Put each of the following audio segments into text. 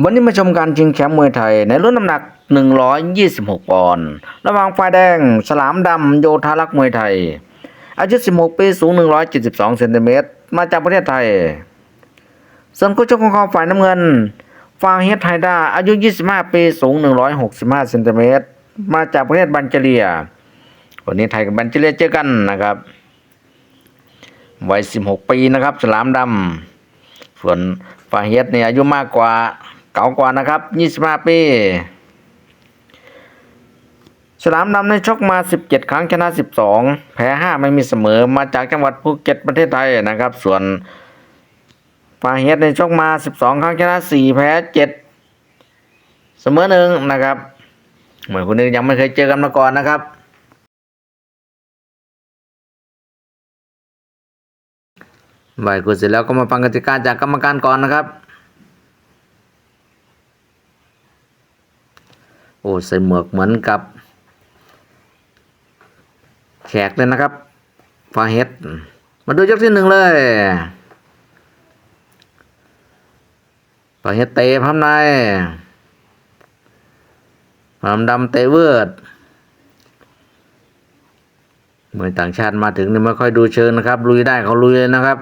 วันนี้มาชมการชิงแชมป์มวยไทยในรุ่นน้ำหนัก 126 ปอนด์ ระหว่างฝ่ายแดงฉลามดำโยธารักมวยไทย อายุ 16 ปี สูง 172 เซนติเมตร มาจากประเทศไทย ส่วนคู่ชกของเขาฝ่ายน้ำเงิน ฟางเฮดไฮด้า อายุ 25 ปี สูง 165 เซนติเมตร มาจากประเทศบันเจเลีย วันนี้ไทยกับบันเจเลียเจอกันนะครับ วัย 16 ปีนะครับฉลามดำ ส่วนฟาเฮดเนี่ยอายุมากกว่า เก่ากว่านะครับ 25 ปีฉลามดำในชกมา 17 ครั้งชนะ 12 แพ้ 5 ไม่มีเสมอมาจากจังหวัดภูเก็ตประเทศไทยนะครับ ส่วนฟาเฮดในชกมา 12 ครั้งชนะ 4 แพ้ 7 เสมอหนึ่งนะครับ เหมือนคนนึงยังไม่เคยเจอกันมาก่อนนะครับบ่ายกูเสร็จแล้วก็มาฟังกติกาจากกรรมการก่อนนะครับ โอ้ใส่หมวกเหมือนกับ แขกเลยนะครับฟาเฮดมาดูยกที่หนึ่งเลยฟาเฮดเตะพับในพามดำเตะเวิร์ดเมื่อต่างชาติมาถึงนี่ไม่ค่อยดูเชิงนะครับ ลุยได้เขาลุยเลยนะครับ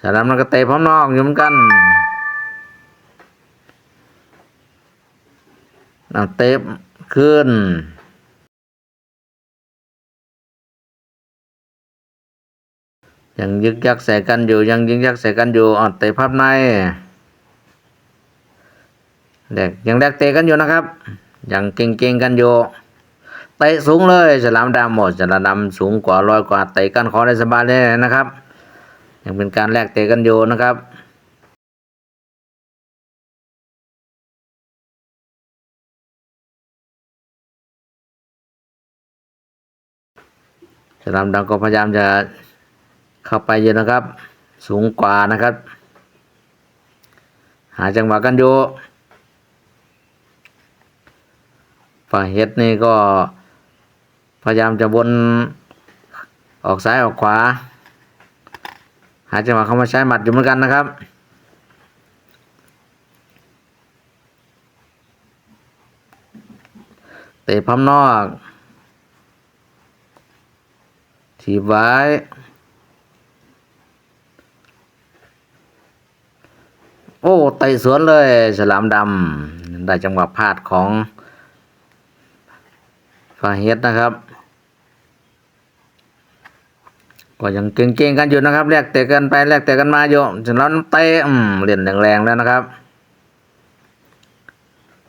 สารามนักเตะพร้อมนอกอยู่เหมือนกัน เอาเตะขึ้นยังยึกยักใส่กันอยู่ยังยึกยักใส่กันอยู่อ่อนเตะพับในเด็กยังแดกเตะกันอยู่นะครับ ยังเก่งๆกันอยู่เตะสูงเลยฉลามดำหมดฉลามดำสูงกว่าร้อยกว่าเตะกันคอได้สบายเลยนะครับ ยังเป็นการแลกเตะกันอยู่นะครับ ฉลามดำก็พยายามจะเข้าไปอยู่นะครับ สูงกว่านะครับ หาจังหวะกันอยู่ฝ่ายเฮ็ดนี่ก็พยายามจะวนออกซ้ายออกขวา หาจังหวะเข้ามาใช้หมัดอยู่เหมือนกันนะครับเตะพัมนอก ถีบไว้ โอ้เตะสวนเลย ฉลามดำได้จังหวะพลาดของฟาเฮดนะครับ ก็ยังเก่งๆกันอยู่นะครับแลกเตะกันไปแลกเตะกันมาอยู่ฉะนั้นเตะอืมเล่นแรงๆแล้วนะครับ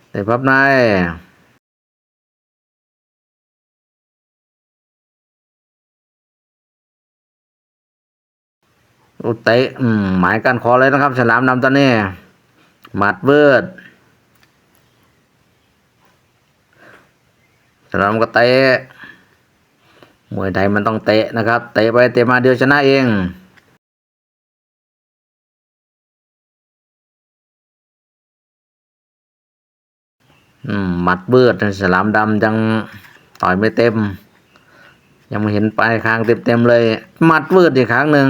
เตะพับใน โอเตะหมายกันคอเลยนะครับ ฉลามดำตอนนี้หมัดเบิดฉลามก็เตะมวยไทยมันต้องเตะนะครับ เตะไปเตะมาเดียวชนะเองหมัดเบิดสลามดำยังต่อยไม่เต็ม ยังไม่เห็นปลายคางเต็มๆเลยหมัดเบิดอีกครั้งหนึ่ง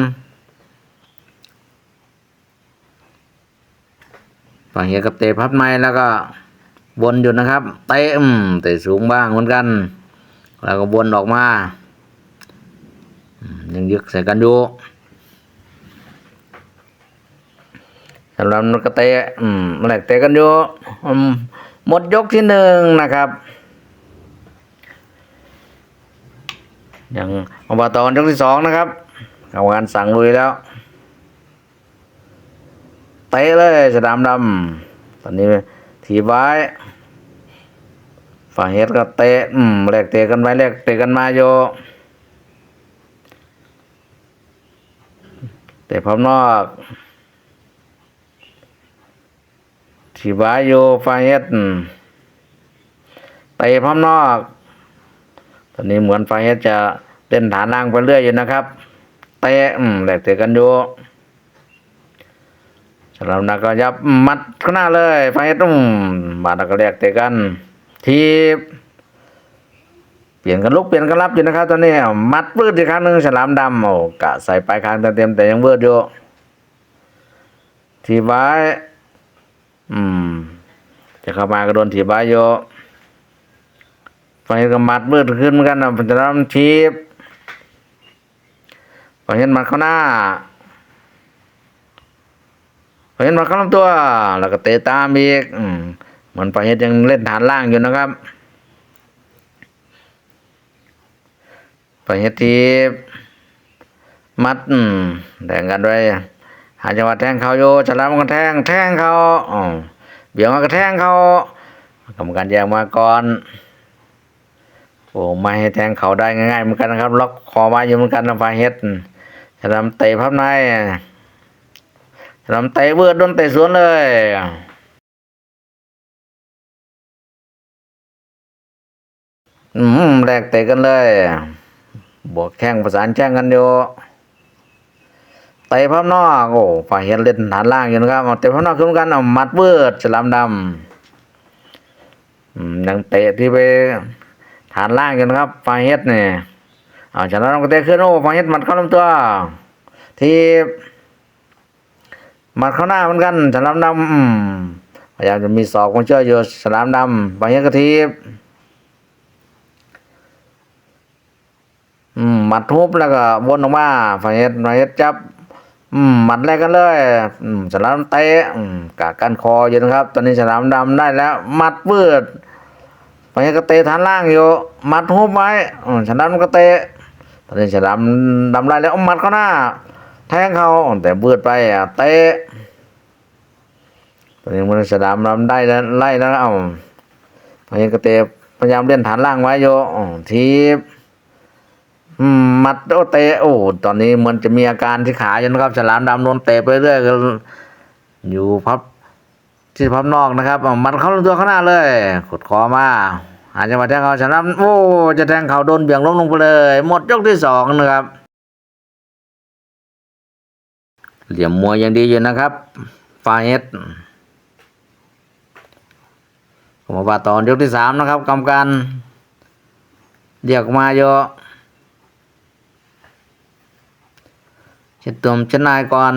ฝั่งเฮียกับเตะพับในแล้วก็วนอยู่นะครับเตะอืมเตะสูงบ้างเหมือนกัน แล้วก็วนออกมายังยึกใส่กันอยู่สำหรับนกกเตะอืมแหลกเตะกันอยู่หมดยกที่หนึ่งนะครับยังอบตยกที่สองนะครับกรรมการสั่งลุยแล้ว เตะเลยสดามดำตอนนี้ถีบไว้ฝ่ายเฮดก็เตะอืมแลกเตะกันไปแลกเตะกันมาโยเตะพร้อมนอกทีบายโยฝ่ายเฮดเตะพร้อมนอก ตอนนี้เหมือนฝ่ายเฮดจะเล่นฐานล่างไปเรื่อยอยู่นะครับ เตะอืมแลกเตะกันโย สำหรับนักก็ยับมัดข้างหน้าเลยฝ่ายเฮ็ดอืมมาแล้วก็แลกเตะกัน ทีบเปลี่ยนกันลุกเปลี่ยนกันรับอยู่นะครับตอนนี้มัดปืดอีกครั้งหนึ่งฉลามดำโอ้กะใส่ปลายคางเต็มแต่ยังเบิดอยู่ทีบไว้อืม จะเข้ามาก็โดนถีบไว้โยไฟก็มัดมืดขึ้นเหมือนกันนะมันจะทีบพอเห็นมัดเข้าหน้า เห็นมัดเข้าลำตัว แล้วก็เตะตามอีกอืมเหมือนพอเห็นยังเล่นฐานล่างอยู่นะครับพอเห็นทีมัดอืมแดงกันด้วยหาจังหวะแทงเขาโยฉลามก็แทงแทงเขาอ๋อเบี่ยงมากระแทงเขากรรมการแยกมาก่อนโอ้ไม่ให้แทงเขาได้ง่ายๆเหมือนกันนะครับล็อกคอไว้อยู่เหมือนกันนะฟาเฮ็ดจะทำเตะพับใน จะทำเตะเบิดโดนเตะสวนเลยอืมแลกเตะกันเลยบวกแข้งประสานแจ้งกันอยู่เตะพับนอกโอ้ฝ่ายเฮ็ดเล่นฐานล่างอยู่นะครับเอาเตะพับนอกขึ้นกันเอามัดเบิดฉลามดำอืมยังเตะที่ไปฐานล่างอยู่นะครับฝ่ายเฮ็ดเนี่ยเอาฉลามดำก็เตะขึ้นโอ้ฝ่ายเฮ็ดมัดเข้าลำตัวที่ มัดเข้าหน้าเหมือนกันฉลามดำพยายามจะมีศอกของเชื่ออยู่ฉลามดำฝ่ายเฮ็ดกระทีบหมัดทุบแล้วก็วนออกมาฝ่ายเฮ็ดฝ่ายเฮ็ดจับหมัดแรกกันเลยฉลามเตะกะกันคออยู่นะครับ ตอนนี้ฉลามดำได้แล้วหมัดเบืดฝ่ายเฮ็ดก็เตะฐานล่างอยู่หมัดทุบไว้ฉลามก็เตะตอนนี้ฉลามดำได้แล้วอาหมัดเข้าหน้า แทงเขาแต่เบืดไปอะเตะตอนนี้มันฉลามดำได้แล้วไล่แล้วเอาฝ่ายเฮ็ดก็เตะพยายามเล่นฐานล่างไว้อยู่อืมทีบมัดโอเตะโอ้ตอนนี้มันจะมีอาการที่ขาอยู่นะครับฉลามดำโดนเตะไปเรื่อยก็อยู่พับที่พับนอกนะครับมัดเข้าลำตัวข้างหน้าเลยกดคอมาอาจจะมาแทงเขาฉลามโอ้จะแทงเขาโดนเบี่ยงล้มลงไปเลย หมดยกที่สองนะครับ เหลี่ยมมวยยังดีอยู่นะครับฟาเอสผมมาว่าตอนยกที่สามนะครับกรรมการเรียกมาเยอะเช็ดตัวเช็ดนายก่อน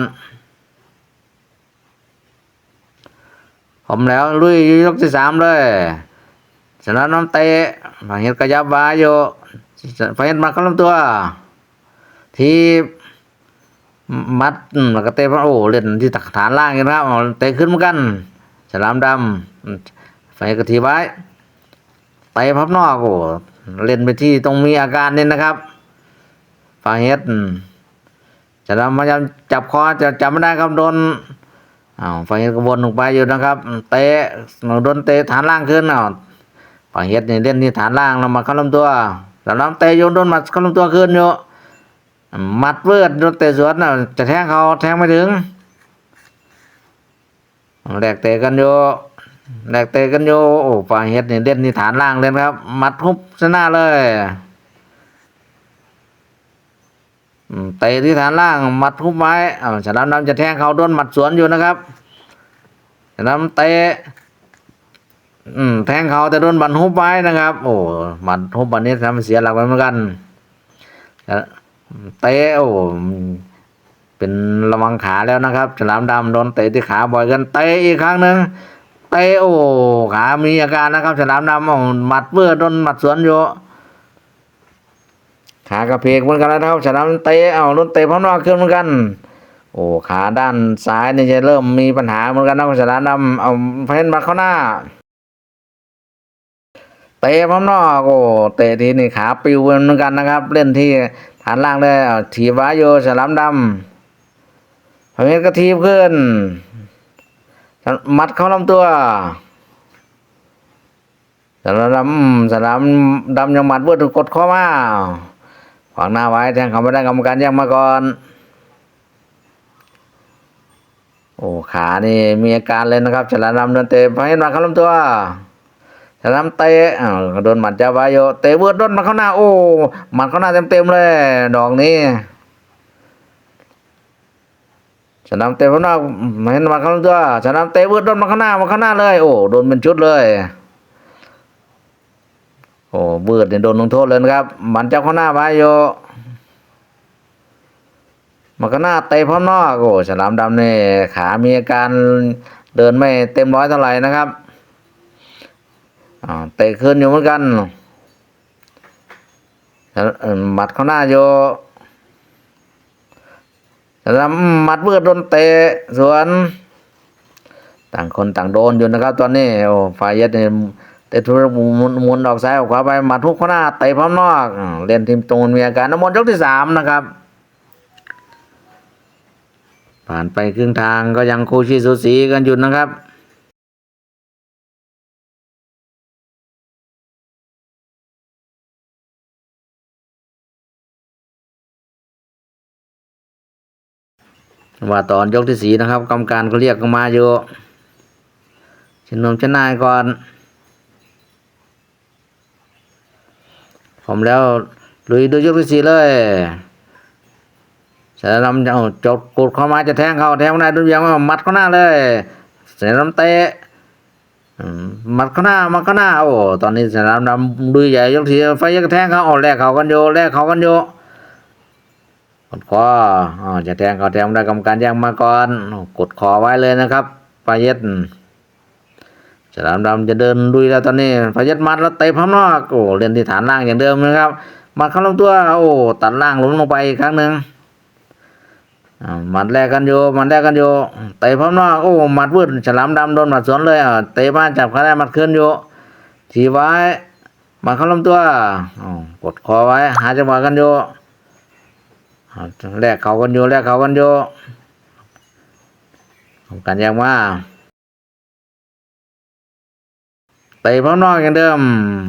ผมแล้วลุยยกที่สามเลยชนะน้ำเตะฝังเห็ดกระยับบาอยู่ฝังเห็ดมาเข้าลำตัว ที่ มัดมแล้วก็เตะโอ้เล่นที่ตักฐานล่างกันครับเอาเตะขึ้นเหมือนกัน ฉลามดำอืมฝังเห็ดกระทีไว้เตะพับนอกโอ้เล่นไปที่ตรงมีอาการเนี่นะครับฝังเห็ดอืมพยายามจับคอจะจับไม่ได้ครับโดนอ้าวฝั่งเฮ็ดกระวนลงไปอยู่นะครับเตะโดนเตะฐานล่างขึ้นอ้าวฝั่งเฮ็ดนี่ยเล่นที่ฐานล่างแล้วมาเข้าลำตัวแต่น้ำเตะโยนโดนหมัดเข้าลำตัวขึ้นอยู่ มัดเวิร์ดโดนเตะสวนน่ะจะแทงเขาแทงไม่ถึงแหลกเตะกันอยู่แลกเตะกันอยู่โอ้ฝั่งเฮ็ดนี่เล่นที่ฐานล่างเล่นครับ มัดทุบชนะเลยเตะที่ฐานล่างมัดทุบไม้อ้าฉลามดำจะแทงเขาโดนหมัดสวนอยู่นะครับฉลามเตะแทงเขาแต่โดนบันทุบไว้นะครับ โอ้หมัดทุบบันนี้ทำเสียหลักไปเหมือนกันแล้ว เตะโอ้เป็นระวังขาแล้วนะครับฉลามดำโดนเตะที่ขาบ่อยกันเตะอีกครั้งหนึ่งเตะโอ้ขามีอาการนะครับฉลามดำอ๋อหมัดเบื่อโดนหมัดสวนอยู่ขากระเพกเหมือนกันนะครับฉลามเตะเอารถเตะพร้อมนอกขึ้นเหมือนกัน โอ้ขาด้านซ้ายนี่จะเริ่มมีปัญหาเหมือนกันนะครับฉลามดำเอาเพนมาเข้าหน้า เตะพร้อมนอกโอ้เตะทีนี่ขาปิวเหมือนกันนะครับ เล่นที่ฐานล่างเลยเอาถีบไว้โยฉลามดำเพนก็ทีบขึ้น มัดเข้าลำตัวฉลามดำฉลามดำยังมัดเบื่อกดข้อมาขวางหน้าไว้แทงเขาไม่ได้กรรมการแย่งมาก่อน โอ้ขานี่มีอาการเลยนะครับฉลามดำโดนเตะไปให้มาเข้าลำตัว ฉลามเตะอ้าวโดนหมัดจาบายโยเตะเวิร์ดโดนมาเข้าหน้าโอ้หมัดเข้าหน้าเต็มๆเลยดอกนี้ฉลามเตะเข้าหน้าเห็นมาเข้าลำตัวฉลามเตะเวิร์ดโดนมาเข้าหน้ามาเข้าหน้าเลย โอ้โดนเป็นชุดเลย โอ้เบิดเนี่ยโดนลงโทษเลยนะครับ มันเจ้าข้างหน้าไว้โยมันก็หน้าเตะพร้อมนอกโอ้ฉลามดำเนี่ยขามีอาการเดินไม่เต็มร้อยเท่าไหร่นะครับ อ่าเตะคืนอยู่เหมือนกันหมัดเข้าหน้าอยู่แล้วหมัดเบื่อโดนเตะสวนต่างคนต่างโดนอยู่นะครับ ตอนนี้โอ้ฝ่ายย็ดเนี่ยเตะทุรมุนมุนออกซ้ายออกขวาไปหมัดทุกข้างหน้าเตะพร้อมนอกเล่นทีมตรงมีอาการน้ำมนต์ยกที่สามนะครับ ผ่านไปครึ่งทางก็ยังคู่ชีสูสีกันอยู่นะครับ ว่าตอนยกที่สีนะครับ กรรมการก็เรียกกันมาอยู่ชนนมชนายก่อน ผมแล้วลุยดูยกที่สี่เลยเสนำเอาจดกดเข้ามาจะแทงเขาแทงไม่ได้ดูยังมัดเข้าหน้าเลยเสร็จแล้วเตะมัดเข้าหน้ามัดเข้าหน้าโอ้ตอนนี้เสร็จแล้วนำดูใหญ่ยกที่ไฟยักแทงเขาเอาแลกเขากันอยู่แลกเขากันอยู่ก ดคออ๋อจะแทงเขาแทงได้กรรมการแย่งมาก่อน กดคอไว้เลยนะครับปาเย็ดฉลามดำจะเดินดุยแล้วตอนนี้ปลาเย็ดมัดแล้วเตะพร้อมนอกโอ้เล่นที่ฐานล่างอย่างเดิมนะครับ มัดเข้าลำตัวโอ้ตัดล่างลุมลงไปอีกครั้งหนึ่งมัดแรกกันอยู่มัดแรกกันอยู่เตะพร้อมนอกโอ้มัดวืดฉลามดำโดนมัดสวนเลยอ่าเตะมาจับขาได้มัดขึ้นอยู่ทีไว้มัดเข้าลำตัวอ๋อกดคอไว้ หาจังหวะกันอยู่ แลกเขากันอยู่แลกเขากันอยู่ของกันยังว่าเตะพร้อมนอกอย่างเดิม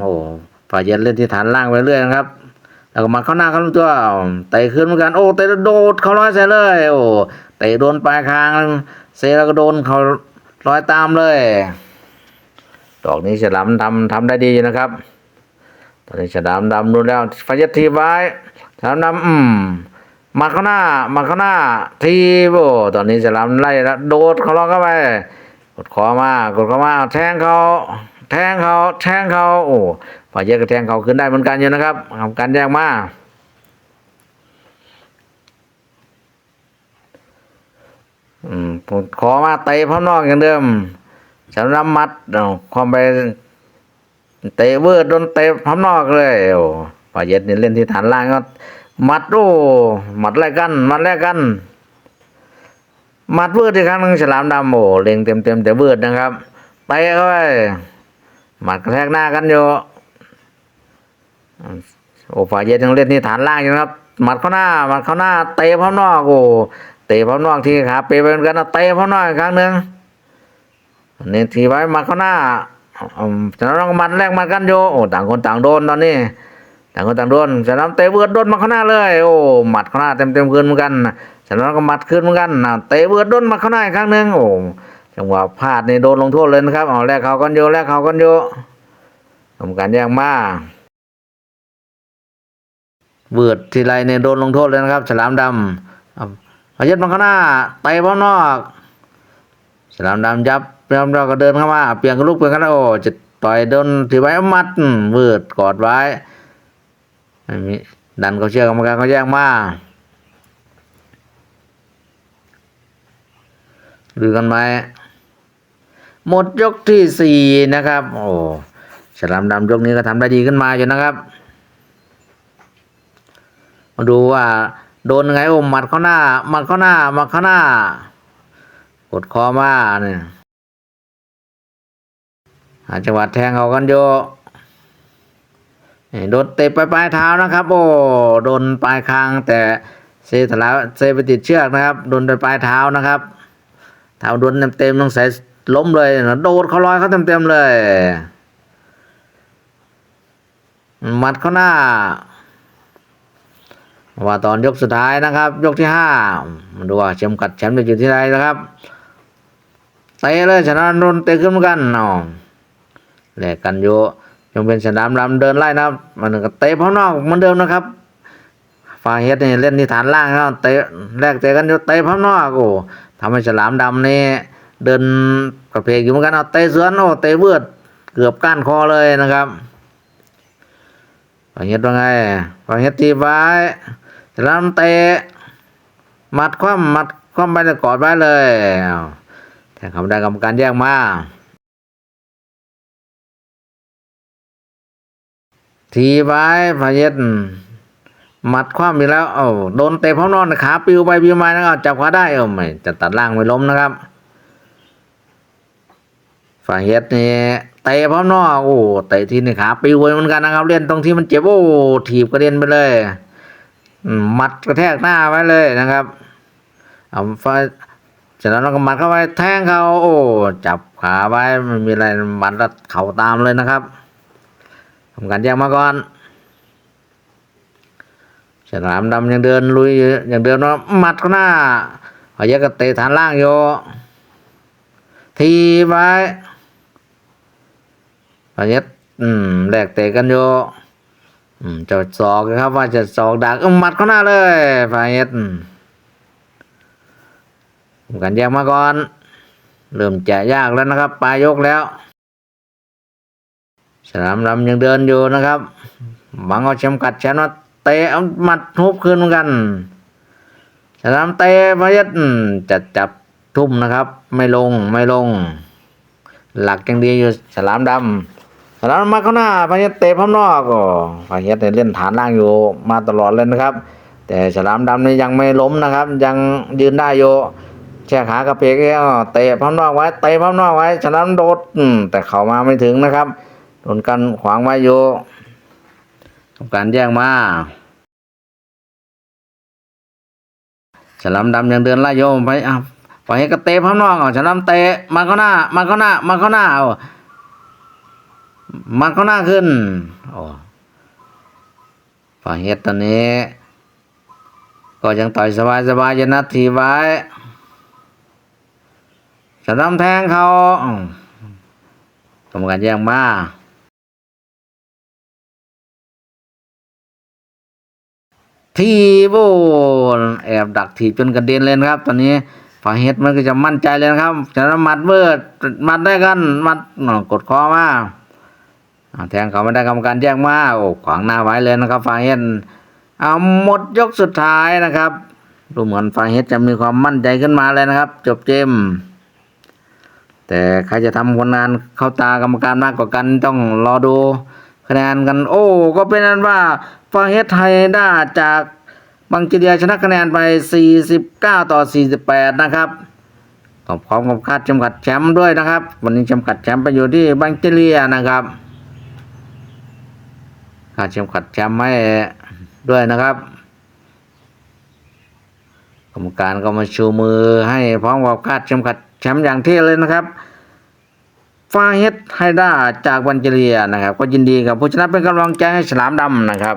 โอ้ฝ่ายเย็นเล่นที่ฐานล่างไปเรื่อยนะครับ แล้วก็มาเข้าหน้าเข้าลตัวเตะขึ้นเหมือนกัน โอ้เตะโดดเขาร้อยใส่เลย โอ้เตะโดนปลายคางเซแล้วก็โดนเขาร้อยตามเลย ดอกนี้ฉลามทำทำได้ดีนะครับ ตอนนี้ฉลามดำดูแล้วฝ่ายเย็นทีบไว้ฉลามดำอืม มาข้างหน้ามาข้างหน้า ทีโบตอนนี้ฉลามไล่แล้วโดดเขาล็อกเข้าไปกดคอมากดเข้ามาแทงเขาแทงเขาแทงเขาโอ้ฝ่ายเยอะก็แทงเขาขึ้นได้เหมือนกันอยู่นะครับทำการแยกมาอืมกดคอมาเตะพร้อมนอกอย่างเดิมฉลามมัดเอาความไปเตะเวิร์ดโดนเตะพร้อมนอกเลยโอ้ฝ่ายเย็ดนี่เล่นที่ฐานล่างก็ มัดโอ้หมัดแรกกันหมัดแรกกันหมัดเวิร์ดอีกครั้งหนึงฉลามดำโอ้เล็งเต็มเต็มแต่เวิร์ดนะครับเตะเข้าไปหมัดกระแทกหน้ากันอยู่โอ้ฝ่ายเย็นยังเล่นที่ฐานล่างอยู่นะครับหมัดเข้าหน้าหมัดเข้าหน้าเตะพร้อมนอกโอ้เตะพร้อมนอกทีขาเปไปเหมือนกันนะเตะพร้อมนอกอีกครั้งหนึ่งนี่ทีไว้หมัดเข้าหน้าอืมฉลามดำก็มัดแรกมัดกันอยู่โอ้ต่างคนต่างโดนตอนนี้ ต่างคนต่างโดนฉลามเตะเบิดโดนมาข้างหน้าเลย โอ้หมัดข้างหน้าเต็มเต็มๆคืนเหมือนกันฉลามก็หมัดคืนเหมือนกันนะเตะเบิดโดนมาข้างหน้าอีกครั้งหนึ่งโอ้จังหวะพลาดนี่โดนลงโทษเลยนะครับเอาแลกเขากันโยแลกเขากันโยทำการแย่งมาเบิดทีไรเนี่ยโดนลงโทษเลยนะครับ ฉลามดำพยัดมาข้างหน้าเตะพร้อมนอกฉลามดำยับฉลามดำก็เดินเข้ามาเปลี่ยนกันลูกเปลี่ยนกันแล้วโอ้จะต่อยโดนถือไว้มัดเบิดกอดไว้ ม่มีดันเขาเชื่อกรรมการเขาแย่งมาดูกันไหมหมดยกที่สี่นะครับ โอ้ฉลามดำยกนี้ก็ทำได้ดีขึ้นมาอยู่นะครับ มาดูว่า โดนไงโอ้หมัดเข้าหน้าหมัดเข้าหน้าหมัดเข้าหน้ากดคอมาเนี่ยหาจังหวะแทงเขากันโย โดนเตะไปปลายเท้านะครับ โอ้โดนปลายคางแต่เซถลาเซไปติดเชือกนะครับโดนไปปลายเท้านะครับเท้าโดนเต็มๆต้องใส่ล้มเลยนะโดดเขาลอยเขาเต็มๆเลยหมัดเขาหน้า ว่าตอนยกสุดท้ายนะครับ ยกที่ห้ามาดูว่าเข็มกัดแชมป์จะอยู่ที่ไหนนะครับเตะเลยชนะโดนเตะขึ้นเหมือนกันอ๋อแลกกันอยู่ ยังเป็นสนามลำเดินไล่นะครับ มันก็เตะพร้อมนอกเหมือนเดิมนะครับฝ่าเฮดนี่เล่นที่ฐานล่างครับเตะแรกเตะกันอยู่เตะพร้อมนอกโอ้ทำให้ฉลามดำนี่เดินกระเพกอยู่เหมือนกันเอาเตะสวนโอ้เตะเบือดเกือบก้านคอเลยนะครับฝ่าเฮดว่าไงฝ่าเฮดทีไว้ฉลามเตะมัดคว่ำมัดคว่ำไปแล้วกอดไว้เลยแต่เขาไม่ได้กรรมการแยกมา ทีไว้พาเย็ดหมัดคว่ำอีกแล้วเอ้าโดนเตะพร้อมนอนขาปิวไปปิวมานะครับจับขาได้เออไม่จะตัดล่างไม่ล้มนะครับฝ่ายเฮ็ดนี่เตะพร้อมนอกโอ้เตะทีนี่ขาปิวไปเหมือนกันนะครับ เล่นตรงที่มันเจ็บโอ้ถีบกระเด็นไปเลยมหมัดกระแทกหน้าไว้เลยนะครับเอาฝ่ายจากนั้นเราก็หมัดเข้าไปแทงเขาโอ้จับขาไว้ไม่มีอะไรหมัดแล้วเข่าตามเลยนะครับ ทำการแยกมาก่อนฉลามดำยังเดินลุยอยู่ยังเดินว่าหมัดข้างหน้าพยักก็เตะฐานล่างโยทีไว้พยักอืมแลกเตะกันโยอืมจะสอกนะครับว่าจะสอกดักเอ้าหมัดข้างหน้าเลยพยักอืมทำกันแยกมาก่อน เริ่มจะยากแล้วนะครับปลายยกแล้ว ฉลามดำยังเดินอยู่นะครับหวังเอาเข็มกัดแชมป์ว่าเตะเอาหมัดทุบคืนเหมือนกันฉลามเตะพยัดจะจับทุ่มนะครับ ไม่ลงไม่ลง หลักยังดีอยู่ฉลามดำฉลามมาข้างหน้าพยัดเตะพร้อมนอกก็พยัดเนี่ยเล่นฐานล่างอยู่มาตลอดเลยนะครับ แต่ฉลามดำนี่ยังไม่ล้มนะครับ ยังยืนได้อยู่แช่ขากระเพกเอ้าเตะพร้อมนอกไว้เตะพร้อมนอกไว้ฉลามโดดแต่เข้ามาไม่ถึงนะครับ โดนกันขวางไว้อยู่ทำการแย่งมาฉลามดำยังเดินไล่โยมไปอะปล่อยให้กระเตะพร้อมน้องอะฉลามเตะมาเข้าหน้ามาเข้าหน้ามาเข้าหน้าเอามาเข้าหน้าขึ้นโอ้ฝ่ายเฮ็ดตอนนี้ ก็ยังต่อยสบายสบายยันนัดทีไว้ฉลามแทงเขาอืมทำการแย่งมา ทีโบแอบดักถีบจนกระเด็นเลยนะครับ ตอนนี้ฝ่ายเฮดมันก็จะมั่นใจเลยนะครับจะนมัดเบิดมัดได้กันมัดกดคอมาอ่าแทงเขาไม่ได้กรรมการแยกมาโอ้ขวางหน้าไว้เลยนะครับฝ่ายเฮดเอาหมดยกสุดท้ายนะครับดูเหมือนฝ่ายเฮดจะมีความมั่นใจขึ้นมาเลยนะครับ จบเกมแต่ใครจะทำผลงานเข้าตากรรมการมากกว่ากันต้องรอดูคะแนนกัน โอ้ ก็เป็นนั้นว่า ฟาเฮดไทยได้าจากบังกิเดียชนะคะแนนไป 49 ต่อ 48 นะครับก็พร้อมกับคาดจำกัดแชมป์ด้วยนะครับ วันนี้จำกัดแชมป์ไปอยู่ที่บังกิเลียนะครับคาดจำกัดแชมป์ให้ด้วยนะครับกรรมการก็มาชูมือให้พร้อมกับคาดจำกัดแชมป์อย่างเท่เลยนะครับ ฟาเฮดไฮด้าจากบันเจเรียนะครับ ก็ยินดีกับผู้ชนะเป็นกำลังใจให้ฉลามดำนะครับ